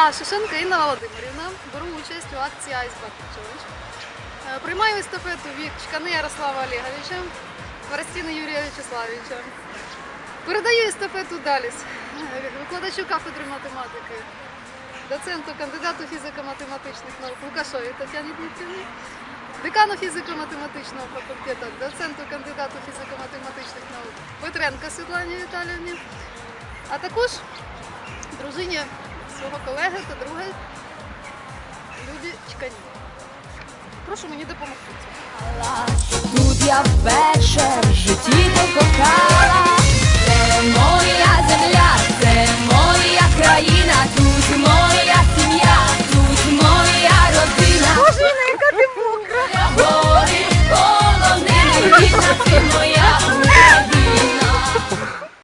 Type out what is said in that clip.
Я Шишенко Інна Володимирівна, беру участь у акції Ice Bucket Challenge. Е, Приймаю естафету від Чкани Ярослава Олеговича, Хворостіни Юрія Вячеславовича. Передаю естафету далі е, викладачу кафедри математики, доценту, кандидату фізико-математичних наук Лукашові Тетяні Дмитрівні, декану фізико-математичного факультету, доценту, кандидату фізико-математичних наук Петренка Світлані Віталіївні, а також дружині свого колеги та друга Люді Чкані. Прошу мені допомогти. Тут я вперше в житті